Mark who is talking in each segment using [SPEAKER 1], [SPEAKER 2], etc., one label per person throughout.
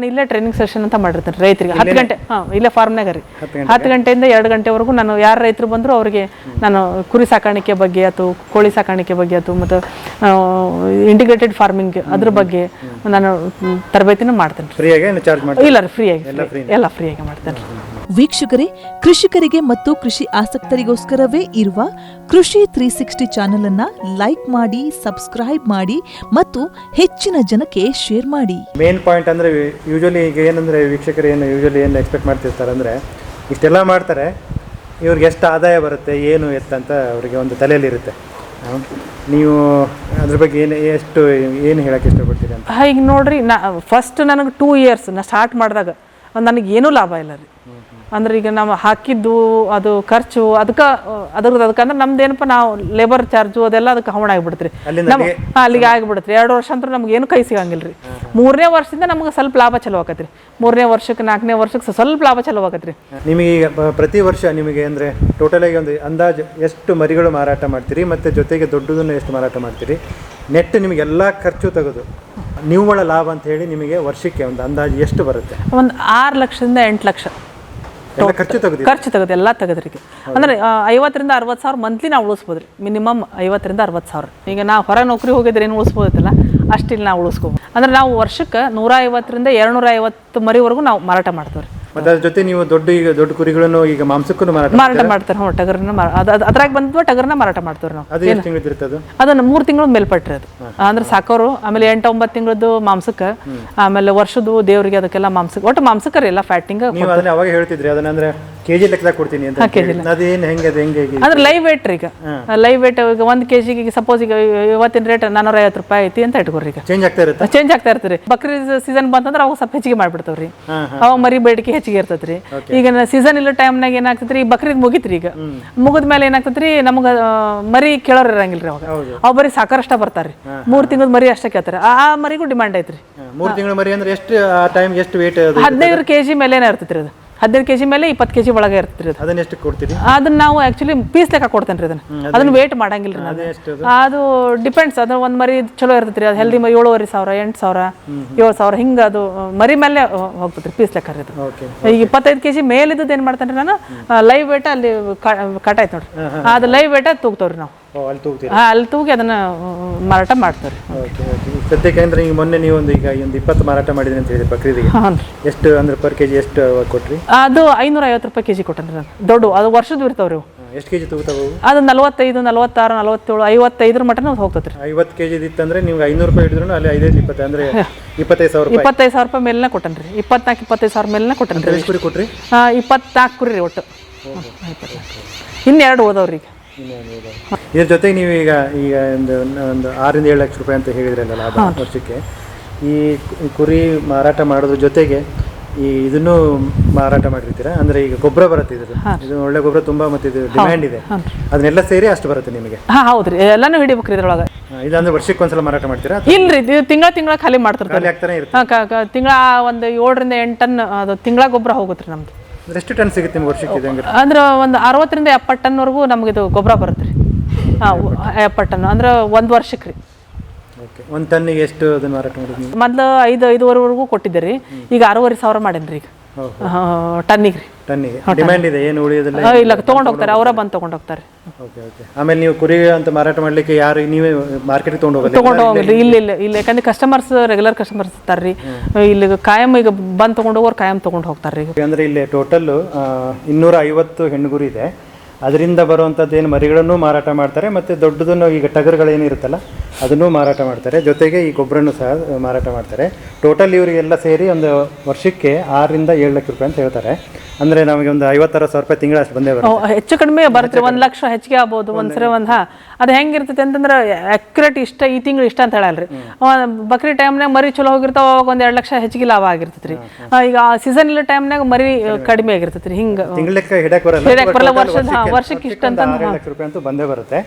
[SPEAKER 1] ನಾನು ಇಲ್ಲೇ training session ಅಂತ ಮಾಡಿರ್ತೀನಿ ರೈತರಿಗೆ. ಹತ್ತು ಗಂಟೆ ಹಾಂ ಇಲ್ಲೇ ಫಾರ್ಮ್ನಾಗ ರೀ. ಹತ್ತು ಗಂಟೆಯಿಂದ ಎರಡು ಗಂಟೆವರೆಗೂ ನಾನು ಯಾರು ರೈತರು ಬಂದರೂ ಅವರಿಗೆ ನಾನು ಕುರಿ ಸಾಕಾಣಿಕೆ ಬಗ್ಗೆ ಅಥವಾ ಕೋಳಿ ಸಾಕಾಣಿಕೆ ಬಗ್ಗೆ ಅಥವಾ ಮತ್ತು ಇಂಟಿಗ್ರೇಟೆಡ್ ಫಾರ್ಮಿಂಗ್ ಅದ್ರ ಬಗ್ಗೆ ನಾನು ತರಬೇತಿನೂ ಮಾಡ್ತೇನೆ ಇಲ್ಲ ರೀ ಫ್ರೀಯಾಗಿ ಎಲ್ಲ ಫ್ರೀಯಾಗಿ ಮಾಡ್ತೇನೆ
[SPEAKER 2] ವೀಕ್ಷಕರೇ ಕೃಷಿಕರಿಗೆ ಮತ್ತು ಕೃಷಿ ಆಸಕ್ತರಿಗೋಸ್ಕರವೇ ಇರುವ ಕೃಷಿ ತ್ರೀ ಸಿಕ್ಸ್ಟಿ ಚಾನೆಲ್ ಅನ್ನ ಲೈಕ್ ಮಾಡಿ ಸಬ್ಸ್ಕ್ರೈಬ್ ಮಾಡಿ ಮತ್ತು ಹೆಚ್ಚಿನ ಜನಕ್ಕೆ ಶೇರ್ ಮಾಡಿ.
[SPEAKER 3] ಮೇನ್ ಪಾಯಿಂಟ್ ಅಂದ್ರೆ ಯೂಶಲಿ ಈಗ ಏನಂದ್ರೆ ವೀಕ್ಷಕರು ಏನು ಯೂಶಲಿ ಏನು ಎಕ್ಸ್ಪೆಕ್ಟ್ ಮಾಡ್ತಿರ್ತಾರೆ ಅಂದ್ರೆ ಇಷ್ಟೆಲ್ಲ ಮಾಡ್ತಾರೆ ಇವ್ರಿಗೆ ಎಷ್ಟು ಆದಾಯ ಬರುತ್ತೆ ಏನು ಎತ್ತಂತ ಅವರಿಗೆ ಒಂದು ತಲೆಯಲ್ಲಿರುತ್ತೆ. ಇರುತ್ತೆ ನೀವು ಅದ್ರ ಬಗ್ಗೆ ಏನು ಎಷ್ಟು ಏನು ಹೇಳಕ್ಕೆ ಇಷ್ಟಪಡ್ತೀರಿ ಅಂತ?
[SPEAKER 1] ಈಗ ನೋಡ್ರಿ ನಾ ಫಸ್ಟ್ ನನಗೆ ಟೂ ಇಯರ್ಸ್ ನಾ ಸ್ಟಾರ್ಟ್ ಮಾಡಿದಾಗ ನನಗೆ ಏನೂ ಲಾಭ ಇಲ್ಲ ರೀ. ಅಂದ್ರೆ ಈಗ ನಾವು ಹಾಕಿದ್ದು ಅದು ಖರ್ಚು ಅದಕ್ಕೆ ಅದ್ರದ್ದು ಅದಕ್ಕೆ ಅಂದ್ರೆ ನಮ್ದು ಏನಪ್ಪ ನಾವು ಲೇಬರ್ ಚಾರ್ಜು ಅದೆಲ್ಲ ಅದಕ್ಕೆ ಹವಣ ಆಗಿಬಿಡ್ತ್ರಿ ನಮ್ಮ ಅಲ್ಲಿಗೆ ಆಗಿಬಿಡುತ್ತೆ ಎರಡು ವರ್ಷ ಅಂತೂ ನಮ್ಗೆ ಏನು ಕೈ ಸಿಗಂಗಿಲ್ಲ ರೀ. ಮೂರನೇ ವರ್ಷದಿಂದ ನಮ್ಗೆ ಸ್ವಲ್ಪ ಲಾಭ ಚಲೋ ಆಕತ್ರಿ. ಮೂರನೇ ವರ್ಷಕ್ಕೆ ನಾಲ್ಕನೇ ವರ್ಷಕ್ಕೆ ಸ್ವಲ್ಪ ಲಾಭ ಚಲೋ ಆಕತ್ರಿ.
[SPEAKER 3] ನಿಮಗೆ ಈಗ ಪ್ರತಿ ವರ್ಷ ನಿಮಗೆ ಅಂದರೆ ಆಗಿ ಒಂದು ಅಂದಾಜು ಎಷ್ಟು ಮರಿಗಳು ಮಾರಾಟ ಮಾಡ್ತೀರಿ ಮತ್ತೆ ಜೊತೆಗೆ ದೊಡ್ಡದನ್ನು ಎಷ್ಟು ಮಾರಾಟ ಮಾಡ್ತೀರಿ? ನೆಟ್ ನಿಮಗೆಲ್ಲ ಖರ್ಚು ತೆಗೆದು. ನಿವ್ವಳ ಲಾಭ ಅಂತ ಹೇಳಿ ನಿಮಗೆ ವರ್ಷಕ್ಕೆ ಒಂದು ಅಂದಾಜು ಎಷ್ಟು ಬರುತ್ತೆ?
[SPEAKER 1] ಒಂದು ಆರು ಲಕ್ಷದಿಂದ ಎಂಟು ಲಕ್ಷ.
[SPEAKER 3] ಖರ್ಚು ತೆಗೆದು
[SPEAKER 1] ಖರ್ಚು ತೆಗೆದು ಎಲ್ಲ ತೆಗೆದ್ರಿಗೆ ಅಂದ್ರೆ ಐವತ್ತರಿಂದ ಅರವತ್ತು ಸಾವಿರ ಮಂತ್ಲಿ ನಾವು ಉಳಿಸ್ಬೋದು ರೀ ಮಿನಿಮಮ್ ಐವತ್ತರಿಂದ ಅರವತ್ತು ಸಾವಿರ. ಈಗ ನಾವು ಹೊರ ನೌಕರಿ ಹೋಗಿದ್ರೆ ಏನು ಉಳಿಸ್ಬೋದಿತ್ತಲ್ಲ? ಅಷ್ಟಿಲ್ಲಿ ನಾವು ಉಳಿಸ್ಕೋಬೋದು. ಅಂದ್ರೆ ನಾವು ವರ್ಷಕ್ಕೆ ನೂರ ಐವತ್ತರಿಂದ ಎರಡು ನೂರ ಐವತ್ತು ಮರಿವರೆಗೂ ನಾವು ಮಾರಾಟ ಮಾಡ್ತೇವೆ ರೀ
[SPEAKER 3] ಮತ್ತು ಅದ್ರ ಜೊತೆ ನೀವು ದೊಡ್ಡ ಈಗ ದೊಡ್ಡ ಕುರಿಗಳನ್ನು ಈಗ ಮಾಂಸಕ್ಕೂ ಮಾರಾಟ
[SPEAKER 1] ಮಾರಾಟ ಮಾಡ್ತಾರೆ. ಹ್ಞೂ ಟಗರನ್ನ ಮಾರ ಅದು ಅದು ಅದ್ರಾಗ ಬಂದ್ಬಿಟ್ಟು ಟಗರನ್ನ ಮಾರಾಟ ಮಾಡ್ತಾರೆ ನಾವು.
[SPEAKER 3] ಅದು ಎಷ್ಟು ತಿಂಗಳು ಇರ್ತದೆ ಅದು
[SPEAKER 1] ಅದನ್ನ ಮೂರು ತಿಂಗಳು ಮೇಲ್ಪಟ್ರಿ ಅದು. ಅಂದ್ರೆ ಸಾಕೋರು ಆಮೇಲೆ ಎಂಟು ಒಂಬತ್ತು ತಿಂಗಳದ್ದು ಮಾಂಸಕ್ಕೆ ಆಮೇಲೆ ವರ್ಷದ್ದು ದೇವರಿಗೆ ಅದಕ್ಕೆಲ್ಲ ಮಾಂಸಕ್ಕೆ ಒಟ್ಟು ಮಾಂಸಕ್ಕೆ ಎಲ್ಲ ಫ್ಯಾಟಿಂಗ್
[SPEAKER 3] ನೀವು ಅದನ್ನ ಅವಾಗ ಹೇಳ್ತಿದ್ರಿ ಅದನ್ನ ಅಂದ್ರೆ ಕೆಜಿ ಲೆಕ್ಕದಾಗ ಕೊಡ್ತೀನಿ ಅಂತ. ಅದೇನು ಹೆಂಗೆ ಅದು ಹೆಂಗೆ ಹೇಗೆ?
[SPEAKER 1] ಅಂದ್ರೆ ಲೈವ್ ವೇಟ್ ರೀ ಈಗ ಲೈವ್ ವೇಟ್ ಈಗ ಒಂದು ಕೆ ಜಿಗೆ ಸಪೋಸ್ ಈಗ ಇವತ್ತಿನ ರೇಟ್ ನಾನೂರ ಐವತ್ತು ರೂಪಾಯಿ ಐತಿ ಅಂತ ಇಟ್ಕೊರಿ ಈಗ.
[SPEAKER 3] ಚೇಂಜ್ ಆಗ್ತಾ ಇರುತ್ತೆ?
[SPEAKER 1] ಚೇಂಜ್ ಆಗ್ತಾ ಇರ್ತೀರಿ ಬಕ್ರಿ ಸೀಸನ್ ಬಂತಂದ್ರೆ ಅವಾಗ ಸ್ವಲ್ಪ ಹೆಚ್ಚಿಗೆ ಮಾಡ್ಬಿಡ್ತಾವ್ರಿ. ಅವಾಗ ಮರಿ ಬೇಡಿಕೆ ಹೆಚ್ಚಿಗೆ ಇರ್ತೈತ್ರಿ. ಈಗ ಸೀಸನ್ ಇಲ್ಲ ಟೈಮ್ನಾಗ ಏನಾಗ್ತೈತ್ರಿ? ಬಕ್ರೀದ್ ಮುಗಿತ್ರಿ ಈಗ. ಮುಗಿದ ಮೇಲೆ ಏನಾಗ್ತೈತ್ರಿ? ನಮಗೆ ಮರಿ ಕೇಳೋರ್ ಇರಂಗಿಲ್ರಿ ಅವಾಗ. ಅವ್ ಬರೀ ಸಾಕಾರಷ್ಟ ಬರ್ತಾರೆ ಮೂರ್ ತಿಂಗಳ ಮರಿ ಅಷ್ಟೇ ಕೇಳ್ತಾರೆ. ಆ ಮರಿಗೂ ಡಿಮಾಂಡ್ ಐತ್ರಿ.
[SPEAKER 3] ಮೂರು ತಿಂಗಳ ಮರಿ ಅಂದ್ರೆ ಎಷ್ಟು ಟೈಮ್ ಎಷ್ಟು ವೇಟ್
[SPEAKER 1] ಹದಿನೈದು ಕೆ ಜಿ ಮೇಲೇನೆ ಇರ್ತೈತ್ರಿ ಅದು. ಹದಿನೈದು ಕೆಜಿ ಮೇಲೆ ಇಪ್ಪತ್ತು ಕೆಜಿ ಒಳಗೆ ಇರ್ತೀರಿ ಅದು.
[SPEAKER 3] ಅದನ್ನ ಎಷ್ಟು ಕೊಡ್ತೀರಿ?
[SPEAKER 1] ಅದನ್ನ ನಾವು ಆಕ್ಚುಲಿ ಪೀಸ್ ಲೆಕ್ಕ ಕೊಡ್ತೇನೆ ರೀ ಅದನ್ನ ಅದನ್ನ ವೇಟ್ ಮಾಡಂಗಿಲ್ಲ ರೀ
[SPEAKER 3] ಅದೇ ಎಷ್ಟು ಅದು?
[SPEAKER 1] ಅದು ಡಿಪೆಂಡ್ಸ್ ಅದು ಒಂದು ಮರಿ ಚಲೋ ಇರ್ತೈತ್ರಿ ಅದು ಹೆಲ್ದಿ ಮರಿ ಏಳುವರೆ ಸಾವಿರ ಎಂಟು ಸಾವಿರ ಏಳು ಸಾವಿರ ಹಿಂಗೆ ಅದು ಮರಿ ಮೇಲೆ ಹೋಗ್ತೈತ್ರಿ ಪೀಸ್ ಲೆಕ್ಕ ರೀ ಅದು.
[SPEAKER 3] ಓಕೆ
[SPEAKER 1] ಈಗ ಇಪ್ಪತ್ತೈದು ಕೆಜಿ ಮೇಲಿದ್ದು ಏನು ಮಾಡ್ತೇನೆ ನಾನು ಲೈವ್ ವೇಟ ಅಲ್ಲಿ ಕಟ್ ಆಯ್ತು ನೋಡ್ರಿ. ಅದು ಲೈವ್ ವೇಟ ತೂಗ್ತವ್ರಿ ನಾವು.
[SPEAKER 3] ಅಲ್ಲಿ ತೂಗ್ತೀರಿ?
[SPEAKER 1] ಆ, ಅಲ್ಲಿ ತೂಗಿ ಅದನ್ನ ಮಾರಾಟ
[SPEAKER 3] ಮಾಡ್ತಾರೆ. ಸದ್ಯಕ್ಕೆ ಅಂದ್ರೆ ಈಗ ಮೊನ್ನೆ ನೀವು ಒಂದು ಈಗ ಒಂದು ಇಪ್ಪತ್ತು ಮಾರಾಟ ಮಾಡಿದ್ರಿ ಅಂತ ಹೇಳಿದ್ರಿ ಬಕ್ರೀದಿಗೆ
[SPEAKER 1] ಹಾಂ ರೀ
[SPEAKER 3] ಎಷ್ಟು ಅಂದ್ರೆ ಪರ್ ಕೆಜಿ ಎಷ್ಟು ಕೊಟ್ರಿ?
[SPEAKER 1] ಅದು ಐನೂರ ಐವತ್ತು ರೂಪಾಯಿ ಕೆಜಿ ಕೊಟ್ಟೇನ್ರಿ ನಾನು ದೊಡ್ಡ ಅದು ವರ್ಷದ ಇರ್ತಾವ್ರಿ ಅವು
[SPEAKER 3] ಹಾ, ಎಷ್ಟು ಕೆಜಿ ತಗೋತಾವು
[SPEAKER 1] ಅದು ನಲವತ್ತೈದು ನಲವತ್ತಾರು ನಲವತ್ತೇಳು ಐವತ್ತೈದರ ಮಟನ ಹೋಗ್ತೈತ್ರಿ.
[SPEAKER 3] ಐವತ್ತು ಕೆಜಿ ಇತ್ತಂದ್ರೆ ನಿಮ್ಗೆ ಐನೂರು ರೂಪಾಯಿ ಹಿಡಿದ್ರು ಅಲ್ಲಿ ಐದೈದು ಇಪ್ಪತ್ತು ಅಂದ್ರೆ ಇಪ್ಪತ್ತೈದು ಸಾವಿರ ರೂಪಾಯಿ.
[SPEAKER 1] ಇಪ್ಪತ್ತೈದು ಸಾವಿರ ರೂಪಾಯಿ ಮೇಲಿನ ಕೊಟ್ಟನ್ರಿ ಇಪ್ಪತ್ನಾಲ್ಕು ಇಪ್ಪತ್ತೈದು ಸಾವಿರ ಮೇಲಿನ ಕೊಟ್ಟನ್ರಿ
[SPEAKER 3] ಕುರಿ ಕೊಟ್ರಿ?
[SPEAKER 1] ಇಪ್ಪತ್ನಾಲ್ಕು ಕುರಿ ರೀ ಒಟ್ಟು. ಇನ್ನೆರಡು ಓದವ್ರಿ ಈಗ.
[SPEAKER 3] ಇದ್ರ ಜೊತೆಗೆ ನೀವು ಈಗ ಈಗ ಒಂದು ಒಂದು ಆರಿಂದ ಏಳು ಲಕ್ಷ ರೂಪಾಯಿ ಅಂತ ಹೇಳಿದ್ರಲ್ಲ ಲಾಭ ವರ್ಷಕ್ಕೆ. ಈ ಕುರಿ ಮಾರಾಟ ಮಾಡೋದ್ರ ಜೊತೆಗೆ ಈ ಇದನ್ನು ಮಾರಾಟ ಮಾಡಿರ್ತೀರಾ? ಅಂದ್ರೆ ಈಗ ಗೊಬ್ಬರ ಬರುತ್ತೆ ಇದ್ರ ಇದು ಒಳ್ಳೆ ಗೊಬ್ಬರ ತುಂಬಾ ಮತ್ತೆ ಇದು ಡಿಮ್ಯಾಂಡ್ ಇದೆ. ಅದನ್ನೆಲ್ಲ ಸೇರಿ ಅಷ್ಟು ಬರುತ್ತೆ ನಿಮಗೆ?
[SPEAKER 1] ಹಾ ಹೌದ್ರಿ. ಎಲ್ಲಾನು ಹಿಡಿಬೇಕ್ರಿ ಇದ್ರೊಳಗೆ.
[SPEAKER 3] ಇದಂದ್ರೆ ವರ್ಷಕ್ಕೆ ಒಂದ್ಸಲ ಮಾರಾಟ ಮಾಡ್ತೀರಾ?
[SPEAKER 1] ಇಲ್ರಿ ಇದು ತಿಂಗಳ ತಿಂಗಳ ಖಾಲಿ ಮಾಡ್ತಾರೆ ತಿಂಗಳ ಒಂದು ಏಳರಿಂದ ಎಂಟು ಟನ್ ಅದು ತಿಂಗಳ ಗೊಬ್ಬರ ಹೋಗುತ್ತೆ ನಮ್ದು.
[SPEAKER 3] ಎಷ್ಟು ಟನ್ ಸಿಗುತ್ತೆ ನಿಮ್ಗೆ ವರ್ಷಕ್ಕೆ
[SPEAKER 1] ಅಂದ್ರೆ ಒಂದು ಅರವತ್ತರಿಂದ ಎಪ್ಪತ್ತು ಟನ್ವರೆಗೂ ನಮ್ಗೆ ಇದು ಗೊಬ್ಬರ ಬರುತ್ತೆ ರೀ. ಹಾಂ ಎಪ್ಪತ್ತು ಟನ್. ಅಂದ್ರೆ ಒಂದು ವರ್ಷಕ್ಕೆ ರೀ.
[SPEAKER 3] ಓಕೆ. ಒಂದು ಟನ್ನಿಗೆ ಎಷ್ಟು ಅದನ್ನ ಮಾರಾಟ ಮಾಡಿದ್ರಿ
[SPEAKER 1] ಮೊದಲು ಐದು ಐದುವರೆವರೆಗೂ ಕೊಟ್ಟಿದ್ದೆ ರೀ. ಈಗ ಆರೂವರೆ ಸಾವಿರ ಮಾಡೇನಿ ರೀ ಈಗ. ಟನ್ನಿಗೆ ರೀ.
[SPEAKER 3] ಟನ್ನಿಗೆ. ಡಿಮ್ಯಾಂಡ್ ಇದೆ ಏನು ಉಳಿಯೋದಿಲ್ಲ?
[SPEAKER 1] ಇಲ್ಲ ತೊಗೊಂಡು ಹೋಗ್ತಾರೆ ಅವರ ಬಂದು ತೊಗೊಂಡು ಹೋಗ್ತಾರೆ
[SPEAKER 3] ಓಕೆ ಓಕೆ. ಆಮೇಲೆ ನೀವು ಕುರಿ ಅಂತ ಮಾರಾಟ ಮಾಡ್ಲಿಕ್ಕೆ ಯಾರು ನೀವೇ ಮಾರ್ಕೆಟ್ಗೆ ತೊಗೊಂಡು ಹೋಗೋದು
[SPEAKER 1] ತೊಗೊಂಡು ಹೋಗಿಲ್ಲ ಇಲ್ಲ ಇಲ್ಲ ಇಲ್ಲ. ಯಾಕಂದ್ರೆ ಕಸ್ಟಮರ್ಸ್ ರೆಗ್ಯುಲರ್ ಕಸ್ಟಮರ್ಸ್ ಇರ್ತಾರೆ ರೀ. ಇಲ್ಲಿ ಕಾಯಂ ಈಗ ಬಂದು ತೊಗೊಂಡು ಹೋಗೋರು ಕಾಯಂ ತೊಗೊಂಡು ಹೋಗ್ತಾರೆ ರೀ.
[SPEAKER 3] ಅಂದರೆ ಇಲ್ಲಿ ಟೋಟಲ್ ಇನ್ನೂರ ಐವತ್ತು ಹೆಣ್ಣುಗುರಿ ಇದೆ. ಅದರಿಂದ ಬರುವಂಥದ್ದು ಏನು ಮರಿಗಳನ್ನು ಮಾರಾಟ ಮಾಡ್ತಾರೆ ಮತ್ತು ದೊಡ್ಡದನ್ನು ಈಗ ಟಗರುಗಳೇನಿರುತ್ತಲ್ಲ ಅದನ್ನು ಮಾರಾಟ ಮಾಡ್ತಾರೆ. ಜೊತೆಗೆ ಈ ಗೊಬ್ಬರನ್ನು ಸಹ ಮಾರಾಟ ಮಾಡ್ತಾರೆ. ಟೋಟಲ್ ಇವರಿಗೆಲ್ಲ ಸೇರಿ ಒಂದು ವರ್ಷಕ್ಕೆ ಆರರಿಂದ ಏಳು ಲಕ್ಷ ರೂಪಾಯಿ ಅಂತ ಹೇಳ್ತಾರೆ. ಅಂದರೆ ನಮಗೆ ಒಂದು ಐವತ್ತಾರು ಸಾವಿರ ರೂಪಾಯಿ ತಿಂಗಳ ಅಷ್ಟು ಬಂದೇ ಬರುತ್ತೆ.
[SPEAKER 1] ಹೆಚ್ಚು ಕಡಿಮೆ ಬರುತ್ತೆ. ಒಂದು ಲಕ್ಷ ಹೆಚ್ಚಿಗೆ ಆಗ್ಬೋದು ಒಂದ್ಸರಿ ಒಂದು ಹಾ. ಅದು ಹೆಂಗಿರ್ತೈತೆ ಅಂತಂದ್ರೆ ಅಕ್ಯುರೇಟ್ ಇಷ್ಟ ಈ ತಿಂಗಳು ಇಷ್ಟ ಅಂತ ಹೇಳಲ್ರಿ. ಬಕ್ರಿ ಟೈಮ್ನಾಗ ಮರಿ ಚಲೋ ಹೋಗಿರ್ತಾವ ಅವಾಗ ಒಂದು ಎರಡು ಲಕ್ಷ ಹೆಚ್ಚಿಗೆ ಲಾಭ ಆಗಿರ್ತೈತೆ ರೀ ಈಗ ಸೀಸನ್ ಇಲ್ಲ ಟೈಮ್ನಾಗ ಮರಿ ಕಡಿಮೆ. ಆಗಿರ್ತೈತೆ ರೀ ಹಿಂಗೆ.
[SPEAKER 3] ತಿಂಗಳ ಹಿಡಕ್ಕೆ ಬರಲ್ಲ.
[SPEAKER 1] ವರ್ಷ ಬರಲ್ಲ, ವರ್ಷದ- ವರ್ಷಕ್ಕೆ ಇಷ್ಟ ಅಂತ
[SPEAKER 3] ಒಂದು ಆರೇಳು ಲಕ್ಷ ರೂಪಾಯಿ ಅಂತೂ ಬಂದೇ ಬರುತ್ತೆ.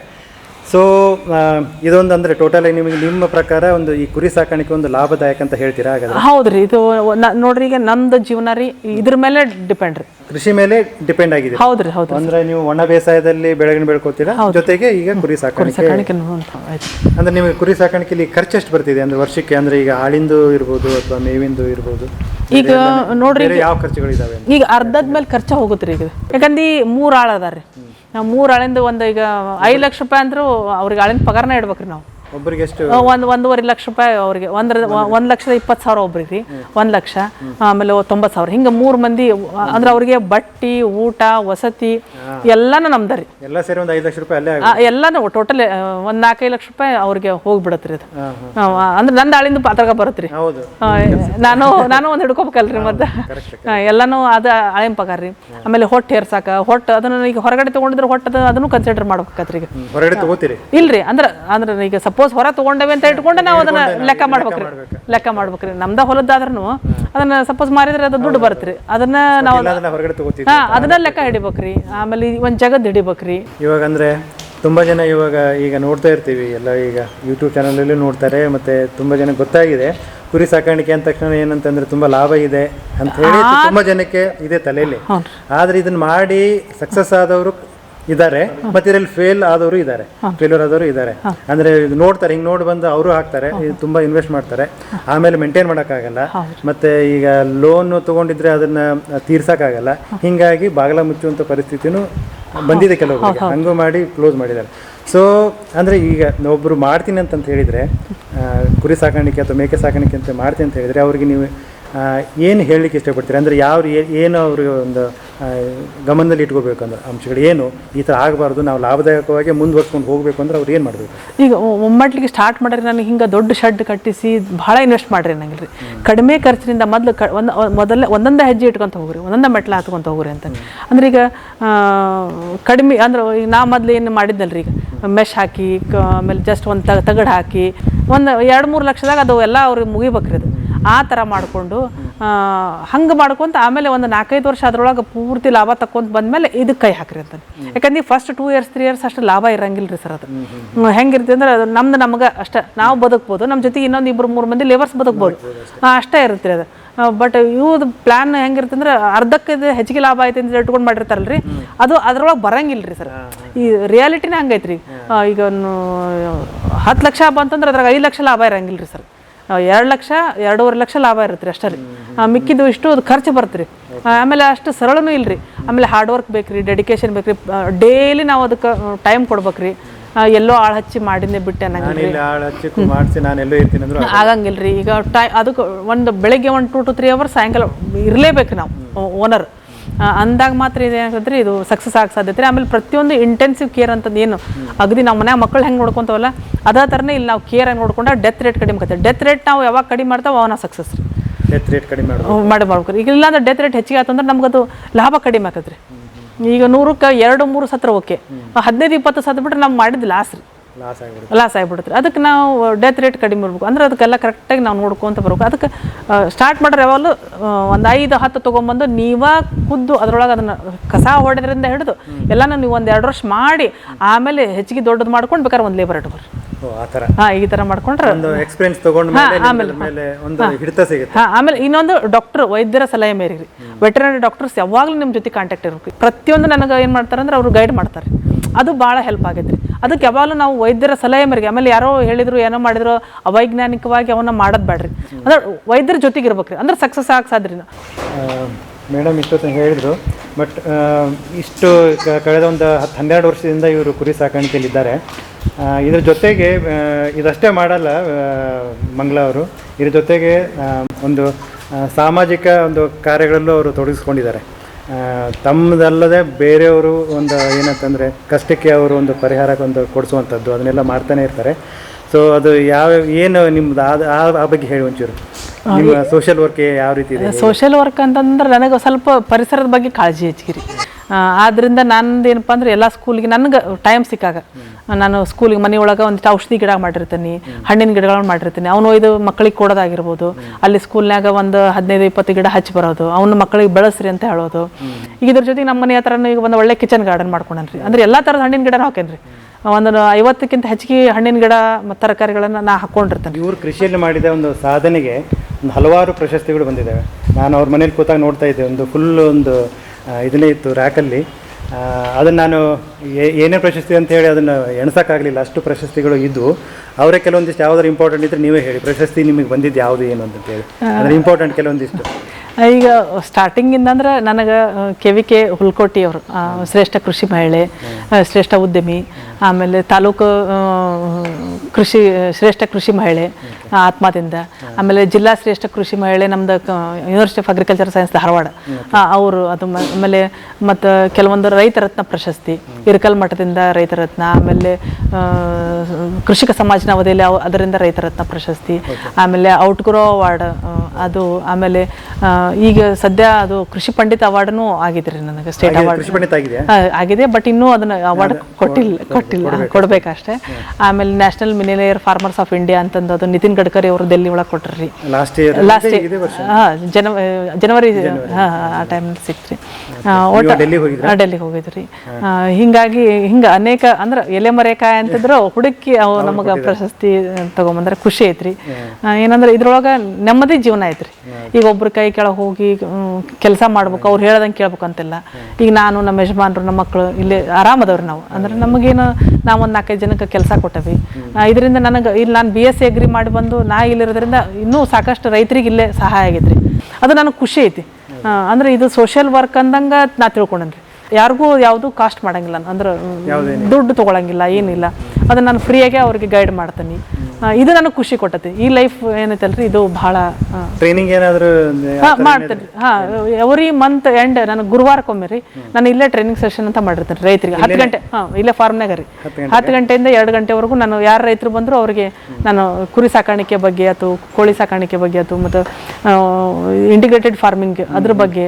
[SPEAKER 3] ಸೊ ಇದೊಂದು ಅಂದರೆ ಟೋಟಲ್ ನಿಮಗೆ ನಿಮ್ಮ ಪ್ರಕಾರ ಒಂದು ಈ ಕುರಿ ಸಾಕಾಣಿಕೆ ಒಂದು ಲಾಭದಾಯಕ ಅಂತ ಹೇಳ್ತೀರಾ ಹಾಗಾದ್ರೆ?
[SPEAKER 1] ಹೌದ್ರಿ ಇದು ನೋಡ್ರಿ ಈಗ ನಮ್ದು ಜೀವನ ರೀ ಇದ್ರ ಮೇಲೆ ಡಿಪೆಂಡ್ ರೀ.
[SPEAKER 3] ಕೃಷಿ ಮೇಲೆ ಡಿಪೆಂಡ್ ಆಗಿದೆ.
[SPEAKER 1] ಹೌದ್ರಿ ಹೌದು
[SPEAKER 3] ಅಂದ್ರೆ ನೀವು ಒಣ ಬೇಸಾಯದಲ್ಲಿ ಬೆಳಗಿನ ಬೆಳ್ಕೋತೀರಾ ಜೊತೆಗೆ ಈಗ ಕುರಿ ಸಾಕಾಣಿಕೆ. ಅಂದ್ರೆ ನಿಮಗೆ ಕುರಿ ಸಾಕಾಣಿಕೆಯಲ್ಲಿ ಖರ್ಚು ಎಷ್ಟು ಬರ್ತಿದೆ? ಅಂದ್ರೆ ವರ್ಷಕ್ಕೆ ಅಂದ್ರೆ ಈಗ ಹಾಳಿಂದು ಇರ್ಬೋದು ಅಥವಾ ಮೇವಿಂದು ಇರ್ಬೋದು.
[SPEAKER 1] ಈಗ ನೋಡ್ರಿ
[SPEAKER 3] ಬೇರೆ ಯಾವ ಖರ್ಚುಗಳಿದಾವೆ?
[SPEAKER 1] ಈಗ ಅರ್ಧದ ಮೇಲೆ ಖರ್ಚ ಹೋಗುತ್ತೆ ರೀ ಈಗ. ಯಾಕಂದ್ರೆ ಮೂರು ಆಳು ಅದಾರ ರೀ ನಾವು ಮೂರು ಆಳಿಂದ ಒಂದು ಈಗ ಐದು ಲಕ್ಷ ರೂಪಾಯಿ ಅಂದ್ರೂ ಅವ್ರಿಗೆ ಆಳಿನ ಪಗಾರನೇ ಇಡ್ಬೇಕ್ರಿ ನಾವು.
[SPEAKER 3] ಒಬ್ಬರಿಗೆ ಎಷ್ಟು?
[SPEAKER 1] ಒಂದು ಒಂದೂವರೆ ಲಕ್ಷ ರೂಪಾಯಿ ಅವ್ರಿಗೆ. ಒಂದ್ರ ಒಂದು ಲಕ್ಷದ ಇಪ್ಪತ್ತು ಸಾವಿರ ಒಬ್ರಿಗೆ. ರೀ ಒಂದು ಲಕ್ಷ. ಆಮೇಲೆ ತೊಂಬತ್ತು ಸಾವಿರ. ಹಿಂಗೆ ಮೂರು ಮಂದಿ ಅಂದ್ರೆ ಅವ್ರಿಗೆ ಬಟ್ಟಿ ಊಟ ವಸತಿ ಎಲ್ಲಾನು ನಮ್ದು ರೀ.
[SPEAKER 3] ಎಲ್ಲ ಸೇರಿ ಒಂದು ಐದು ಲಕ್ಷ ರೂಪಾಯಿ ಅಲ್ಲೇ
[SPEAKER 1] ಎಲ್ಲಾನು ಟೋಟಲ್ ಒಂದು ನಾಲ್ಕೈದು ಲಕ್ಷ ರೂಪಾಯಿ ಅವ್ರಿಗೆ ಹೋಗ್ಬಿಡತ್ತೆ ರೀ ಅದು. ಅಂದ್ರೆ ನಂದು ಆಳಿಂದ ಪಾತ್ರಗ ಬರುತ್ತೆ ರೀ.
[SPEAKER 3] ಹೌದು.
[SPEAKER 1] ನಾನು ನಾನು ಒಂದು ಹಿಡ್ಕೋಬೇಕಲ್ರಿ ಮತ್ತೆ. ಎಲ್ಲಾನು ಅದ ಆಳಿನ ಪಗಾರ ರೀ. ಆಮೇಲೆ ಹೊಟ್ಟೆ ಏರ್ಸಾಕ ಹೊಟ್ಟೆ ಅದನ್ನ ಈಗ ಹೊರಗಡೆ ತಗೊಂಡಿದ್ರೆ ಹೊಟ್ಟೆ ಅದನ್ನು ಕನ್ಸಿಡರ್ ಮಾಡ್ಬೇಕಾತ್ರಿ ಈಗ.
[SPEAKER 3] ಹೊರಗಡೆ ತಗೋತೀರಿ?
[SPEAKER 1] ಇಲ್ರಿ ಅಂದ್ರೆ ಅಂದ್ರೆ ಈಗ ಸಪೋಸ್ ಹೊರ ತಗೊಂಡೇವೆ ಅಂತ ಇಟ್ಕೊಂಡು ನಾವು ಅದನ್ನ ಲೆಕ್ಕ ಮಾಡ್ಬೇಕ್ರಿ. ಲೆಕ್ಕ ಮಾಡ್ಬೇಕ್ರಿ. ನಮ್ದ ಹೊಲದ್ದಾದ್ರೂ ಅದನ್ನ ಸಪೋಸ್ ಮಾರಿದ್ರೆ ಅದು ದುಡ್ಡು ಬರ್ತ್ರಿ. ಅದನ್ನ ನಾವು ಹಾ ಅದನ್ನ ಲೆಕ್ಕ ಹಿಡಿಬೇಕ್ರಿ. ಆಮೇಲೆ ಒಂದ್ ಜಗದ್ ಹಿಡಿಬೇಕ್ರಿ.
[SPEAKER 3] ಇವಾಗ ಅಂದ್ರೆ ತುಂಬಾ ಜನ ಇವಾಗ ಈಗ ನೋಡ್ತಾ ಇರ್ತೀವಿ. ಎಲ್ಲ ಈಗ ಯೂಟ್ಯೂಬ್ ಅಲ್ಲಿ ನೋಡ್ತಾರೆ. ಮತ್ತೆ ತುಂಬಾ ಜನ ಗೊತ್ತಾಗಿದೆ. ಕುರಿ ಸಾಕಾಣಿಕೆ ಅಂದ ತಕ್ಷಣ ಏನಂತಂದ್ರೆ ತುಂಬಾ ಲಾಭ ಇದೆ ಅಂತ ಹೇಳಿ ತುಂಬಾ ಜನಕ್ಕೆ ಇದೆ ತಲೆಯಲ್ಲಿ. ಆದ್ರೆ ಇದನ್ನ ಮಾಡಿ ಸಕ್ಸಸ್ ಆದವರು ಇದ್ದಾರೆ. ಮತ್ತೆ ಇದರಲ್ಲಿ ಫೇಲ್ ಆದವರು ಇದ್ದಾರೆ. ಫೇಲ್ಯೂರ್ ಆದವರು ಇದ್ದಾರೆ. ಅಂದ್ರೆ ನೋಡ್ತಾರೆ ಹಿಂಗ್ ನೋಡಿ ಬಂದು ಅವರು ಹಾಕ್ತಾರೆ. ಇದು ತುಂಬಾ ಇನ್ವೆಸ್ಟ್ ಮಾಡ್ತಾರೆ. ಆಮೇಲೆ ಮೇಂಟೈನ್ ಮಾಡೋಕ್ಕಾಗಲ್ಲ. ಮತ್ತೆ ಈಗ ಲೋನ್ ತಗೊಂಡಿದ್ರೆ ಅದನ್ನ ತೀರ್ಸಕ್ಕಾಗಲ್ಲ. ಹಿಂಗಾಗಿ ಬಾಗಲ ಮುಚ್ಚುವಂತ ಪರಿಸ್ಥಿತಿನೂ ಬಂದಿದೆ ಕೆಲವೊಬ್ಬರಿಗೆ ಹಂಗು ಮಾಡಿ ಕ್ಲೋಸ್ ಮಾಡಿದ್ದಾರೆ. ಸೊ ಅಂದ್ರೆ ಈಗ ಒಬ್ರು ಮಾಡ್ತೀನಿ ಅಂತಂತ ಹೇಳಿದ್ರೆ ಕುರಿ ಸಾಕಾಣಿಕೆ ಅಥವಾ ಮೇಕೆ ಸಾಕಾಣಿಕೆ ಅಂತ ಮಾಡ್ತೀನಿ ಅಂತ ಹೇಳಿದ್ರೆ ಅವ್ರಿಗೆ ನೀವು ಏನು ಹೇಳಲಿಕ್ಕೆ ಇಷ್ಟಪಡ್ತೀರಿ? ಅಂದರೆ ಯಾವ ಏನು ಅವರು ಒಂದು ಗಮನದಲ್ಲಿ ಇಟ್ಕೋಬೇಕು ಅಂದ್ರೆ ಅಂಶಗಳು ಏನು? ಈ ಥರ ಆಗಬಾರ್ದು ನಾವು ಲಾಭದಾಯಕವಾಗಿ ಮುಂದುವರ್ಸ್ಕೊಂಡು ಹೋಗಬೇಕು ಅಂದ್ರೆ ಅವ್ರು ಏನು ಮಾಡಬೇಕು?
[SPEAKER 1] ಈಗ ಒಮ್ಮಟ್ಲಿಗೆ ಸ್ಟಾರ್ಟ್ ಮಾಡ್ರಿ ನನಗೆ ಹಿಂಗೆ ದೊಡ್ಡ ಶೆಡ್ ಕಟ್ಟಿಸಿ ಭಾಳ ಇನ್ವೆಸ್ಟ್ ಮಾಡ್ರಿ ರೀ ಕಡಿಮೆ ಖರ್ಚಿನಿಂದ ಮೊದಲು ಕ ಒಂದು ಮೊದಲೇ ಒಂದೊಂದೇ ಹೆಜ್ಜೆ ಇಟ್ಕೊಂತ ಹೋಗ್ರಿ ಒಂದೊಂದೇ ಮೆಟ್ಲ ಹತ್ಕೊಂತ ಹೋಗ್ರಿ ಅಂತ. ಅಂದ್ರೆ ಈಗ ಕಡಿಮೆ ಅಂದ್ರೆ ಈಗ ನಾ ಮೊದಲು ಏನು ಮಾಡಿದ್ದಲ್ರಿ ಈಗ? ಮೆಶ್ ಹಾಕಿ ಆಮೇಲೆ ಜಸ್ಟ್ ಒಂದು ತಗಡು ಹಾಕಿ ಒಂದು ಎರಡು ಮೂರು ಲಕ್ಷದಾಗ ಅದು ಎಲ್ಲ ಅವ್ರಿಗೆ ಮುಗಿಬೇಕ್ರಿ ಅದು. ಆ ಥರ ಮಾಡಿಕೊಂಡು ಹಂಗೆ ಮಾಡ್ಕೊಂತ ಆಮೇಲೆ ಒಂದು ನಾಲ್ಕೈದು ವರ್ಷ ಅದರೊಳಗೆ ಪೂರ್ತಿ ಲಾಭ ತಕೊಂತ ಬಂದ್ಮೇಲೆ ಇದಕ್ಕೆ ಕೈ ಹಾಕ್ರಿ ಅಂತ ಯಾಕಂದ್ರೆ first two years three years ಅಷ್ಟು ಲಾಭ ಇರಂಗಿಲ್ಲ ರೀ ಸರ್ ಅದು ಹೆಂಗಿರುತ್ತೆ ಅಂದ್ರೆ ಅದು ನಮ್ದು ನಮ್ಗೆ ಅಷ್ಟೇ. ನಾವು ಬದುಕ್ಬೋದು ನಮ್ಮ ಜೊತೆ ಇನ್ನೊಂದು ಇಬ್ಬರು ಮೂರು ಮಂದಿ ಲೇಬರ್ಸ್ ಬದುಕ್ಬೋದು. ಅಷ್ಟೇ ಇರುತ್ತೆ ಅದು. ಬಟ್ ಇವ್ದು ಪ್ಲಾನ್ ಹೆಂಗಿರುತ್ತೆ ಅಂದ್ರೆ ಅರ್ಧಕ್ಕೆ ಹೆಚ್ಚಿಗೆ ಲಾಭ ಐತೆ ಅಂತ ಇಟ್ಕೊಂಡು ರೀ ಅದು ಅದ್ರೊಳಗೆ ಬರಂಗಿಲ್ಲ ರೀ ಸರ್ ಈ ರಿಯಾಲಿಟಿನೇ ಹಂಗೈತೆ ರೀ ಈಗ ಹತ್ತು ಲಕ್ಷ ಬಂತಂದ್ರೆ ಅದ್ರಾಗ ಐದು ಲಕ್ಷ ಲಾಭ ಇರಂಗಿಲ್ಲ ರೀ ಸರ್ ಎರಡು ಲಕ್ಷ ಎರಡೂವರೆ ಲಕ್ಷ ಲಾಭ ಇರುತ್ತೆ ರೀ ಅಷ್ಟೇ ರೀ. ಮಿಕ್ಕಿದ್ದು ಇಷ್ಟು ಅದು ಖರ್ಚು ಬರುತ್ತೆ ರೀ. ಆಮೇಲೆ ಅಷ್ಟು ಸರಳನೂ ಇಲ್ರಿ ಆಮೇಲೆ ಹಾರ್ಡ್ ವರ್ಕ್ ಬೇಕ್ರಿ ಡೆಡಿಕೇಶನ್ ಬೇಕ್ರಿ ಡೈಲಿ ನಾವು ಅದಕ್ಕೆ ಟೈಮ್ ಕೊಡ್ಬೇಕ್ರಿ. ಎಲ್ಲೋ ಆಳು ಹಚ್ಚಿ ಮಾಡಿದ್ದೆ ಬಿಟ್ಟೆ
[SPEAKER 3] ಇರ್ತೀನಿ ಅಂದ್ರು
[SPEAKER 1] ಆಗಂಗಿಲ್ರಿ. ಈಗ ಟೈ ಅದಕ್ಕೆ ಒಂದು ಬೆಳಗ್ಗೆ ಒಂದು ಟೂ ಟು ತ್ರೀ ಅವರ್ಸ್ ಸಾಯಂಕಾಲ ಇರಲೇಬೇಕು ನಾವು ಓನರ್ ಅಂದಾಗ ಮಾತ್ರ ಇದೇನಾಗ್ತದ್ರಿ ಇದು ಸಕ್ಸಸ್ ಆಗ ಸಾಧ್ಯತೆ ರೀ ಆಮೇಲೆ ಪ್ರತಿಯೊಂದು ಇಂಟೆನ್ಸಿವ್ ಕೇರ್ ಅಂತಂದು ಏನು? ಅಗದಿ ನಮ್ಮ ಮನ್ಯಾಗ ಮಕ್ಕಳು ಹೆಂಗೆ ನೋಡ್ಕೊತಾವಲ್ಲ ಅದೇ ಥರನೇ ಇಲ್ಲಿ ನಾವು ಕೇರ್ ಆಗಿ ನೋಡ್ಕೊಂಡ ಡೆತ್ ರೇಟ್ ಕಡಿಮೆ ಆಕತ್ತೆ ಡೆತ್ ರೇಟ್ ನಾವು ಯಾವಾಗ ಕಡಿಮೆ ಮಾಡ್ತಾವೆ ಅವನ ಸಕ್ಸಸ್ ರೀ.
[SPEAKER 3] ಡೆತ್ ರೇಟ್ ಕಡಿಮೆ
[SPEAKER 1] ಮಾಡಿ ಮಾಡ್ಬೇಕು ಈಗ ಇಲ್ಲಾಂದ್ರೆ ಡೆತ್ ರೇಟ್ ಹೆಚ್ಚಿಗೆ ಆಯ್ತಂದ್ರೆ ನಮ್ಗದು ಲಾಭ ಕಡಿಮೆ ಆಕತ್ರಿ. ಈಗ ನೂರಕ್ಕೆ ಎರಡು ಮೂರು ಸತ್ರ ಓಕೆ ಹದಿನೈದು ಇಪ್ಪತ್ತು ಸತ್ ಬಿಟ್ರೆ ನಾವು ಮಾಡಿದ್ದು ಲಾಸ್ ರೀ.
[SPEAKER 3] ಲಾಸ್ ಆಗಿಬಿಡುತ್ತೆ.
[SPEAKER 1] ಅದಕ್ಕೆ ನಾವು ಡೆತ್ ರೇಟ್ ಕಡಿಮೆ ಇರ್ಬೇಕು. ಅಂದ್ರೆ ಅದಕ್ಕೆಲ್ಲ ಕರೆಕ್ಟಾಗಿ ನಾವು ನೋಡ್ಕೊಂತ ಬರ್ಬೇಕು. ಅದಕ್ಕೆ ಸ್ಟಾರ್ಟ್ ಮಾಡ್ರೆ ಯಾವಾಗಲೂ ಒಂದು ಐದು ಹತ್ತು ತೊಗೊಂಬಂದು ನೀವ ಖುದ್ದು ಅದರೊಳಗೆ ಅದನ್ನು ಕಸ ಹೊಡೆದ್ರಿಂದ ಹಿಡಿದು ಎಲ್ಲನೂ ನೀವು ಒಂದು ಎರಡು ವರ್ಷ ಮಾಡಿ ಆಮೇಲೆ ಹೆಚ್ಚಿಗೆ ದೊಡ್ಡದು ಮಾಡ್ಕೊಂಡು ಬೇಕಾದ್ರೆ ಒಂದು ಲೇಬರ್ ಇಟ್ಕೊರಿ ಹಾಂ ಈ ತರ ಮಾಡ್ಕೊಂಡ್ರೆ
[SPEAKER 3] ಒಂದು ಎಕ್ಸ್ಪೀರಿಯನ್ಸ್ ತಗೊಂಡ ಮೇಲೆ ಮೇಲೆ ಒಂದು ಹಿಡಿತ ಸಿಗುತ್ತೆ.
[SPEAKER 1] ಹಾಂ ಆಮೇಲೆ ಇನ್ನೊಂದು ಡಾಕ್ಟರ್ ವೈದ್ಯರ ಸಲಹೆ ಮೇರೆಗೆ ವೆಟರ್ನರಿ ಡಾಕ್ಟರ್ಸ್ ಯಾವಾಗಲೂ ನಿಮ್ಮ ಜೊತೆ ಕಾಂಟ್ಯಾಕ್ಟ್ ಇರಬೇಕು. ಪ್ರತಿಯೊಂದು ನನಗೆ ಏನು ಮಾಡ್ತಾರೆ ಅಂದ್ರೆ ಅವರು ಗೈಡ್ ಮಾಡ್ತಾರೆ. ಅದು ಭಾಳ ಹೆಲ್ಪ್ ಆಗೈತೆ ರೀ. ಅದಕ್ಕೆ ಯಾವಾಗಲೂ ನಾವು ವೈದ್ಯರ ಸಲಹೆ ಮೇರೆಗೆ, ಆಮೇಲೆ ಯಾರೋ ಹೇಳಿದ್ರು, ಏನೋ ಮಾಡಿದ್ರು, ಅವೈಜ್ಞಾನಿಕವಾಗಿ ಅವನ್ನ ಮಾಡೋದು ಬೇಡ್ರಿ. ಅಂದ್ರೆ ವೈದ್ಯರ ಜೊತೆಗೆ ಇರ್ಬೇಕ್ರಿ. ಅಂದ್ರೆ ಸಕ್ಸಸ್ ಆಗ ಸಾಧ್ರಿ
[SPEAKER 3] ಮೇಡಮ್, ಇಷ್ಟೊತ್ತು ಹೇಳಿದರು ಬಟ್ ಇಷ್ಟು ಕಳೆದ ಒಂದು ಹತ್ತು ಹನ್ನೆರಡು ವರ್ಷದಿಂದ ಇವರು ಕುರಿ ಸಾಕಾಣಿಕೆಯಲ್ಲಿದ್ದಾರೆ ಇದ್ರ ಜೊತೆಗೆ ಇದಷ್ಟೇ ಮಾಡಲ್ಲ ಮಂಗಳ ಅವರು. ಇದ್ರ ಜೊತೆಗೆ ಒಂದು ಸಾಮಾಜಿಕ ಒಂದು ಕಾರ್ಯಗಳಲ್ಲೂ ಅವರು ತೊಡಗಿಸ್ಕೊಂಡಿದ್ದಾರೆ. ತಮ್ಮದಲ್ಲದೆ ಬೇರೆಯವರು ಒಂದು ಏನಂತಂದರೆ ಕಷ್ಟಕ್ಕೆ ಅವರು ಒಂದು ಪರಿಹಾರಕ್ಕೊಂದು ಒಂದು ಕೊಡಿಸುವಂಥದ್ದು ಅದನ್ನೆಲ್ಲ ಮಾಡ್ತಾನೆ ಇರ್ತಾರೆ. ಸೊ ಅದು ಯಾವ ಏನು ನಿಮ್ದು ಆ ಬಗ್ಗೆ ಹೇಳಿ ಒಂಚೂರು. ನಿಮ್ಮ ಸೋಷಿಯಲ್ ವರ್ಕ್ ಯಾವ ರೀತಿ ಇದೆ
[SPEAKER 1] ಸೋಷಿಯಲ್ ವರ್ಕ್ ಅಂತಂದ್ರೆ ನನಗೆ ಸ್ವಲ್ಪ ಪರಿಸರದ ಬಗ್ಗೆ ಕಾಳಜಿ ಹೆಚ್ಚಿಗೆ ರೀ. ಆದ್ರಿಂದ ನಂದು ಏನಪ್ಪ ಅಂದ್ರೆ ಎಲ್ಲ ಸ್ಕೂಲಿಗೆ ನನಗೆ ಟೈಮ್ ಸಿಕ್ಕಾಗ. ನಾನು ಸ್ಕೂಲಿಗೆ ಮನೆಯೊಳಗೆ ಒಂದು ಔಷಧಿ ಗಿಡ ಮಾಡಿರ್ತೀನಿ, ಹಣ್ಣಿನ ಗಿಡಗಳನ್ನು ಮಾಡಿರ್ತೀನಿ. ಅವನು ಒಯ್ದು ಮಕ್ಕಳಿಗೆ ಕೊಡೋದಾಗಿರ್ಬೋದು. ಅಲ್ಲಿ ಸ್ಕೂಲ್ನಾಗ ಒಂದು ಹದಿನೈದು, ಇಪ್ಪತ್ತು ಗಿಡ ಹಚ್ಚಿ ಬರೋದು. ಅವನು ಮಕ್ಕಳಿಗೆ ಬೆಳೆಸ್ರಿ ಅಂತ ಹೇಳೋದು. ಈಗ ಇದ್ರ ಜೊತೆಗೆ ನಮ್ಮ ಮನೆ ಹತ್ರನೂ ಈಗ ಒಂದು ಒಳ್ಳೆ ಕಿಚನ್ ಗಾರ್ಡನ್ ಮಾಡ್ಕೊಂಡನ್ರಿ. ಅಂದ್ರೆ ಎಲ್ಲ ಥರದ ಹಣ್ಣಿನ ಗಿಡನ ಹಾಕೇನ್ರಿ. ಒಂದು ಐವತ್ತಕ್ಕಿಂತ ಹೆಚ್ಚಿಗೆ ಹಣ್ಣಿನ ಗಿಡ ಮತ್ತು ತರಕಾರಿಗಳನ್ನು ನಾ ಹಾಕ್ಕೊಂಡಿರ್ತೇನೆ
[SPEAKER 3] ಇವರು ಕೃಷಿಯಲ್ಲಿ ಮಾಡಿದ ಒಂದು ಸಾಧನೆಗೆ ಒಂದು ಹಲವಾರು ಪ್ರಶಸ್ತಿಗಳು ಬಂದಿದ್ದಾವೆ ನಾನು ಅವ್ರ ಮನೇಲಿ ಕೂತಾಗ ನೋಡ್ತಾ ಇದ್ದೆ. ಒಂದು ಫುಲ್ ಒಂದು ಇದನ್ನೇ ಇತ್ತು ರ್ಯಾಕಲ್ಲಿ ಅದನ್ನು ನಾನು ಏನೇ ಪ್ರಶಸ್ತಿ ಅಂತ ಹೇಳಿ ಅದನ್ನು ಎಣಸೋಕ್ಕಾಗಲಿಲ್ಲ. ಅಷ್ಟು ಪ್ರಶಸ್ತಿಗಳು ಇದ್ದವು ಅವರೇ ಕೆಲವೊಂದಿಷ್ಟು ಯಾವ್ದಾರು ಇಂಪಾರ್ಟೆಂಟ್ ಇದ್ರೆ ನೀವೇ ಹೇಳಿ. ಪ್ರಶಸ್ತಿ ನಿಮಗೆ ಬಂದಿದ್ದು ಯಾವುದು ಏನು ಅಂತ ಹೇಳಿ. ಅಂದರೆ ಇಂಪಾರ್ಟೆಂಟ್ ಕೆಲವೊಂದಿಷ್ಟು.
[SPEAKER 1] ಈಗ ಸ್ಟಾರ್ಟಿಂಗಿಂದ ಅಂದ್ರೆ ನನಗೆ ಕೆ ವಿ ಕೆ ಹುಲ್ಕೋಟಿ ಅವರು ಶ್ರೇಷ್ಠ ಕೃಷಿ ಮಹಿಳೆ ಶ್ರೇಷ್ಠ ಉದ್ಯಮಿ ಆಮೇಲೆ ತಾಲೂಕು ಕೃಷಿ ಶ್ರೇಷ್ಠ ಕೃಷಿ ಮಹಿಳೆ ಆತ್ಮದಿಂದ. ಆಮೇಲೆ ಜಿಲ್ಲಾ ಶ್ರೇಷ್ಠ ಕೃಷಿ ಮಹಿಳೆ ನಮ್ದು university of agriculture science Dharwad ಅವರು ಅದು ಆಮೇಲೆ ಮತ್ತು ಕೆಲವೊಂದು ರೈತ ರತ್ನ ಪ್ರಶಸ್ತಿ ಇರಕಲ್ ಮಠದಿಂದ ರೈತ ರತ್ನ ಆಮೇಲೆ ಕೃಷಿಕ ಸಮಾಜನ ಅವಧಿಯಲ್ಲಿ ಅವ ಅದರಿಂದ ರೈತ ರತ್ನ ಪ್ರಶಸ್ತಿ ಆಮೇಲೆ ಔಟ್ಗ್ರೋ ಅವಾರ್ಡ್ ಅದು ಆಮೇಲೆ ಈಗ ಸದ್ಯ ಅದು ಕೃಷಿ ಪಂಡಿತ ಅವಾರ್ಡ್ನೂ ಆಗಿದೆ ರೀ ನನಗೆ ಸ್ಟೇಟ್ ಅವಾರ್ಡ್
[SPEAKER 3] ಆಗಿದೆ
[SPEAKER 1] ಬಟ್ ಇನ್ನೂ ಅದನ್ನ ಅವಾರ್ಡ್ ಕೊಟ್ಟಿಲ್ಲ ಕೊಟ್ಟಿಲ್ಲ. ಕೊಡ್ಬೇಕಷ್ಟೇ. ಆಮೇಲೆ national millionaire farmers of India ಅಂತಂದು ಅದು ನಿತಿನ್ ಗಡ್ಕರಿ ಅವರು ಡೆಲ್ಲಿ ಒಳಗೆ ಕೊಟ್ರಿ
[SPEAKER 3] ಲಾಸ್ಟ್ ಇಯರ್
[SPEAKER 1] ಜನವರಿ ಹಾ, ಆ ಟೈಮ್ ಸಿಕ್ತ್ರಿ. ಒಟ್ಟು
[SPEAKER 3] ಡೆಲ್ಲಿಗೆ ಹೋಗಿದ್ರಿ?
[SPEAKER 1] ಹಿಂಗಾಗಿ ಹಿಂಗ ಅನೇಕ ಅಂದ್ರೆ ಎಲೆ ಮರೆಕಾಯಿ ಅಂತಂದ್ರೆ ಹುಡುಕಿ ಅವು ನಮಗೆ ಪ್ರಶಸ್ತಿ ತಗೊಂಬಂದ್ರೆ ಖುಷಿ ಐತ್ರಿ. ಏನಂದ್ರೆ ಇದ್ರೊಳಗ ನೆಮ್ಮದಿ ಜೀವನ ಐತ್ರಿ. ಈಗ ಒಬ್ರ ಕೈ ಕೆಳಗೆ ಹೋಗಿ ಕೆಲಸ ಮಾಡ್ಬೇಕು ಅವ್ರು ಹೇಳ್ದಂಗೆ ಕೇಳ್ಬೇಕು ಅಂತಿಲ್ಲ ಈಗ ನಾನು ನಮ್ಮ ಯಜಮಾನ್ರು ನಮ್ಮ ಮಕ್ಕಳು ಇಲ್ಲಿ ಆರಾಮದವ್ರಿ ನಾವು. ಅಂದ್ರೆ ನಮಗೇನು ನಾವು ಒಂದು ನಾಲ್ಕೈದು ಜನಕ್ಕೆ ಕೆಲಸ ಕೊಟ್ಟವಿ. ಇದರಿಂದ ನನಗೆ ಇಲ್ಲಿ ನಾನು ಬಿ ಎಸ್ ಸಿ ಅಗ್ರಿ ಮಾಡಿ ಬಂದು ನಾ ಇಲ್ಲಿರೋದ್ರಿಂದ ಇನ್ನೂ ಸಾಕಷ್ಟು ರೈತರಿಗೆ ಇಲ್ಲೇ ಸಹಾಯ ಆಗೈತ್ರಿ. ಅದು ನನಗೆ ಖುಷಿ ಐತಿ. ಅಂದ್ರೆ ಇದು ಸೋಷಿಯಲ್ ವರ್ಕ್ ಅಂದಂಗ ನಾ ತಿಳ್ಕೊಂಡ್ರಿ ಯಾರಿಗೂ ಯಾವುದು ಕಾಸ್ಟ್ ಮಾಡಂಗಿಲ್ಲ. ಅಂದ್ರೆ ದುಡ್ಡು ತಗೊಳಂಗಿಲ್ಲ ಏನಿಲ್ಲ. ಅದನ್ನ ನಾನು ಫ್ರೀಯಾಗೆ ಅವ್ರಿಗೆ ಗೈಡ್ ಮಾಡ್ತೀನಿ. ಇದು ನನಗೆ ಖುಷಿ ಕೊಟ್ಟತಿ. ಈ ಲೈಫ್ ಏನೈತಲ್ರಿ ಇದು ಬಹಳ
[SPEAKER 3] ಟ್ರೈನಿಂಗ್ ಏನಾದರೂ
[SPEAKER 1] ಹಾ ಮಾಡ್ತೇನೆ. ಹಾ ಎವ್ರಿ ಮಂತ್ ಎಂಡ್ ನಾನು ಗುರುವಾರಕ್ಕೊಮ್ಮೆ ರೀ ನಾನು ಇಲ್ಲೇ ಟ್ರೈನಿಂಗ್ ಸೆಷನ್ ಅಂತ ಮಾಡಿರ್ತೇನೆ ರೈತರಿಗೆ. ಹತ್ತು ಗಂಟೆ ಹಾಂ ಇಲ್ಲೇ ಫಾರ್ಮ್ನಾಗ ರೀ. ಹತ್ತು ಗಂಟೆಯಿಂದ ಎರಡು ಗಂಟೆವರೆಗೂ ನಾನು ಯಾರು ರೈತರು ಬಂದರೂ ಅವರಿಗೆ ನಾನು ಕುರಿ ಸಾಕಾಣಿಕೆ ಬಗ್ಗೆ ಅಥವಾ ಕೋಳಿ ಸಾಕಾಣಿಕೆ ಬಗ್ಗೆ ಅಥವಾ ಮತ್ತು ಇಂಟಿಗ್ರೇಟೆಡ್ ಫಾರ್ಮಿಂಗ್ ಅದ್ರ ಬಗ್ಗೆ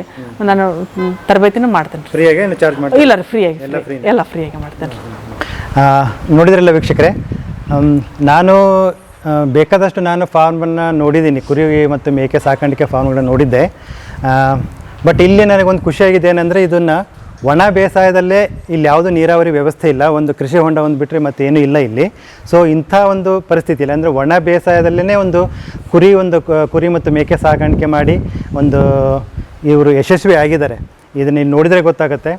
[SPEAKER 1] ನಾನು ತರಬೇತಿನೂ ಮಾಡ್ತೇನೆ ಇಲ್ಲ ರೀ ಫ್ರೀಯಾಗಿ ಎಲ್ಲ ಫ್ರೀಯಾಗಿ ಮಾಡ್ತೇನೆ
[SPEAKER 3] ನೋಡಿದ್ರಲ್ಲ ವೀಕ್ಷಕರೇ? ನಾನು ಬೇಕಾದಷ್ಟು ನಾನು ಫಾರ್ಮನ್ನು ನೋಡಿದ್ದೀನಿ. ಕುರಿ ಮತ್ತು ಮೇಕೆ ಸಾಕಾಣಿಕೆ ಫಾರ್ಮ್ಗಳನ್ನ ನೋಡಿದ್ದೆ. ಬಟ್ ಇಲ್ಲಿ ನನಗೊಂದು ಖುಷಿಯಾಗಿದೆ ಏನಂದರೆ ಇದನ್ನು ಒಣ ಬೇಸಾಯದಲ್ಲೇ ಇಲ್ಲಿ ಯಾವುದೂ ನೀರಾವರಿ ವ್ಯವಸ್ಥೆ ಇಲ್ಲ. ಒಂದು ಕೃಷಿ ಹೊಂಡ ಒಂದು ಬಿಟ್ಟರೆ ಮತ್ತೇನೂ ಇಲ್ಲ ಇಲ್ಲಿ. ಸೊ ಇಂಥ ಒಂದು ಪರಿಸ್ಥಿತಿ ಇಲ್ಲ. ಅಂದರೆ ಒಣ ಬೇಸಾಯದಲ್ಲೇ ಒಂದು ಕುರಿ ಒಂದು ಕುರಿ ಮತ್ತು ಮೇಕೆ ಸಾಕಾಣಿಕೆ ಮಾಡಿ ಒಂದು ಇವರು ಯಶಸ್ವಿ ಆಗಿದ್ದಾರೆ. ಇದನ್ನ ನೋಡಿದರೆ ಗೊತ್ತಾಗುತ್ತೆ.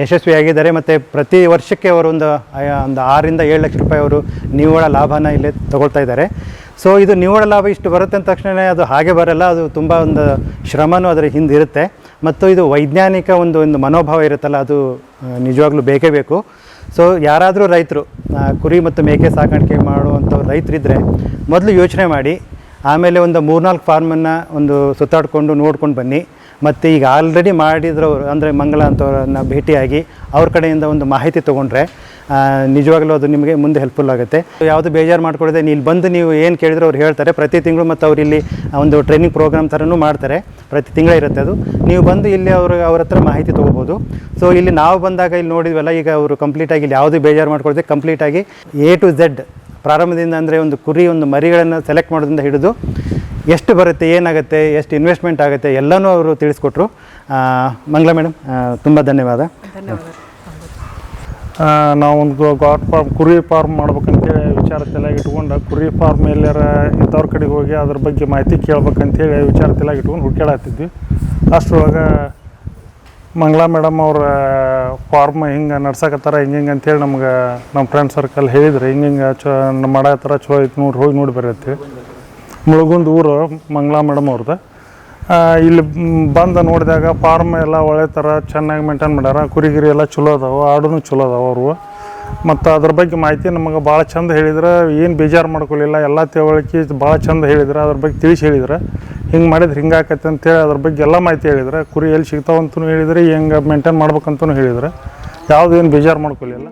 [SPEAKER 3] ಯಶಸ್ವಿಯಾಗಿದ್ದಾರೆ ಮತ್ತು ಪ್ರತಿ ವರ್ಷಕ್ಕೆ ಅವರು ಒಂದು ಒಂದು ಆರರಿಂದ ಏಳು ಲಕ್ಷ ರೂಪಾಯಿ ಅವರು ನಿವ್ವಳ ಲಾಭನ ಇಲ್ಲಿ ತೊಗೊಳ್ತಾ ಇದ್ದಾರೆ. ಸೊ ಇದು ನಿವ್ವಳ ಲಾಭ ಇಷ್ಟು ಬರುತ್ತೆ ಅಂದ ತಕ್ಷಣ ಅದು ಹಾಗೆ ಬರಲ್ಲ, ಅದು ತುಂಬ ಒಂದು ಶ್ರಮನೂ ಅದರ ಹಿಂದೆ ಇರುತ್ತೆ. ಮತ್ತು ಇದು ವೈಜ್ಞಾನಿಕ ಒಂದು ಒಂದು ಮನೋಭಾವ ಇರುತ್ತಲ್ಲ, ಅದು ನಿಜವಾಗ್ಲೂ ಬೇಕೇ ಬೇಕು. ಸೊ ಯಾರಾದರೂ ರೈತರು ಕುರಿ ಮತ್ತು ಮೇಕೆ ಸಾಕಾಣಿಕೆ ಮಾಡುವಂಥ ರೈತರಿದ್ದರೆ ಮೊದಲು ಯೋಚನೆ ಮಾಡಿ, ಆಮೇಲೆ ಒಂದು ಮೂರ್ನಾಲ್ಕು ಫಾರ್ಮನ್ನು ಒಂದು ಸುತ್ತಾಡಿಕೊಂಡು ನೋಡ್ಕೊಂಡು ಬನ್ನಿ. ಮತ್ತು ಈಗ ಆಲ್ರೆಡಿ ಮಾಡಿದ್ರವರು ಅಂದರೆ ಮಂಗಳ ಅಂತವ್ರನ್ನ ಭೇಟಿಯಾಗಿ ಅವ್ರ ಕಡೆಯಿಂದ ಒಂದು ಮಾಹಿತಿ ತೊಗೊಂಡ್ರೆ ನಿಜವಾಗ್ಲೂ ಅದು ನಿಮಗೆ ಮುಂದೆ ಹೆಲ್ಪ್ಫುಲ್ ಆಗುತ್ತೆ. ಯಾವುದು ಬೇಜಾರು ಮಾಡ್ಕೊಳ್ಳದೆ ನೀವು ಇಲ್ಲಿ ಬಂದು ನೀವು ಏನು ಕೇಳಿದ್ರು ಅವ್ರು ಹೇಳ್ತಾರೆ. ಪ್ರತಿ ತಿಂಗಳು ಮತ್ತು ಅವ್ರು ಇಲ್ಲಿ ಒಂದು ಟ್ರೈನಿಂಗ್ ಪ್ರೋಗ್ರಾಮ್ ಥರನೂ ಮಾಡ್ತಾರೆ. ಪ್ರತಿ ತಿಂಗಳ ಇರುತ್ತೆ ಅದು. ನೀವು ಬಂದು ಇಲ್ಲಿ ಅವರು, ಅವ್ರ ಹತ್ರ ಮಾಹಿತಿ ತೊಗೋಬೋದು. ಸೊ ಇಲ್ಲಿ ನಾವು ಬಂದಾಗ ಇಲ್ಲಿ ನೋಡಿದ್ವಲ್ಲ, ಈಗ ಅವರು ಕಂಪ್ಲೀಟಾಗಿ ಇಲ್ಲಿ ಯಾವುದೇ ಬೇಜಾರು ಮಾಡ್ಕೊಳ್ದೆ ಕಂಪ್ಲೀಟಾಗಿ ಎ ಟು ಝೆಡ್ ಪ್ರಾರಂಭದಿಂದ ಅಂದರೆ ಒಂದು ಕುರಿ, ಒಂದು ಮರಿಗಳನ್ನು ಸೆಲೆಕ್ಟ್ ಮಾಡೋದ್ರಿಂದ ಹಿಡಿದು ಎಷ್ಟು ಬರುತ್ತೆ, ಏನಾಗುತ್ತೆ, ಎಷ್ಟು ಇನ್ವೆಸ್ಟ್ಮೆಂಟ್ ಆಗುತ್ತೆ, ಎಲ್ಲನೂ ಅವರು ತಿಳಿಸ್ಕೊಟ್ರು. ಮಂಗ್ಲಾ ಮೇಡಮ್ ತುಂಬ ಧನ್ಯವಾದ.
[SPEAKER 4] ನಾವೊಂದು ಗಾಟ್ ಫಾರ್ಮ್, ಕುರಿ ಫಾರ್ಮ್ ಮಾಡ್ಬೇಕಂತೇಳಿ ವಿಚಾರ ತಲೆಯಾಗಿ ಇಟ್ಕೊಂಡು, ಕುರಿ ಫಾರ್ಮ್ ಎಲ್ಲಾರ ಇಂಥವ್ರ ಕಡೆಗೆ ಹೋಗಿ ಅದ್ರ ಬಗ್ಗೆ ಮಾಹಿತಿ ಕೇಳ್ಬೇಕಂತೇಳಿ ವಿಚಾರ ತಲೆಯಾಗಿ ಇಟ್ಕೊಂಡು ಹುಡ್ಕ್ಯಾಡತ್ತಿದ್ವಿ ಅಷ್ಟರೊಳಗೆ ಮಂಗ್ಲಾ ಮೇಡಮ್ ಅವ್ರ ಫಾರ್ಮ್ ಹಿಂಗೆ ನಡ್ಸಕತ್ತಾರ, ಹಿಂಗೆ ಹಿಂಗೆ ಅಂತೇಳಿ ನಮ್ಗೆ ನಮ್ಮ ಫ್ರೆಂಡ್ ಸರ್ಕಲ್ ಹೇಳಿದ್ರು, ಹಿಂಗೆ ಹಿಂಗೆ ಚೊ ಮಾಡತ್ತಾರ ಚಲೋ ಐತೆ ನೋಡಿ, ಹೋಗಿ ನೋಡಿ ಬರ್ರಿ ಅಂತೇಳಿ ಮುಳುಗುಂದ ಊರು ಮಂಗ್ಲಾ ಮೇಡಮ್ ಅವ್ರದ್ದು ಇಲ್ಲಿ ಬಂದು ನೋಡಿದಾಗ ಫಾರ್ಮ್ ಎಲ್ಲ ಒಳ್ಳೆ ಥರ ಚೆನ್ನಾಗಿ ಮೇಂಟೈನ್ ಮಾಡ್ಯಾರ. ಕುರಿಗಿರಿ ಎಲ್ಲ ಚಲೋ ಅದಾವೆ, ಆಡುನು ಚಲೋ ಅದಾವೆ ಅವರು. ಮತ್ತು ಅದ್ರ ಬಗ್ಗೆ ಮಾಹಿತಿ ನಮಗೆ ಭಾಳ ಚಂದ ಹೇಳಿದ್ರೆ. ಏನು ಬೇಜಾರು ಮಾಡ್ಕೊಳ್ಳಿಲ್ಲ ಎಲ್ಲ ತಿಳುವಳಿಕೆ ಭಾಳ ಚಂದ ಹೇಳಿದ್ರೆ, ಅದ್ರ ಬಗ್ಗೆ ತಿಳಿಸಿ ಹೇಳಿದ್ರೆ. ಹಿಂಗೆ ಮಾಡಿದ್ರೆ ಹಿಂಗೆ ಆಕತ್ತೆ ಅಂತೇಳಿ ಅದ್ರ ಬಗ್ಗೆ ಎಲ್ಲ ಮಾಹಿತಿ ಹೇಳಿದ್ರೆ. ಕುರಿ ಎಲ್ಲಿ ಸಿಗ್ತಾವಂತೂ ಹೇಳಿದರೆ, ಹೆಂಗೆ ಮೇಂಟೈನ್ ಮಾಡ್ಬೇಕಂತೂ ಹೇಳಿದ್ರೆ. ಯಾವುದೇನು ಬೇಜಾರು ಮಾಡ್ಕೊಳ್ಳಿಲ್ಲ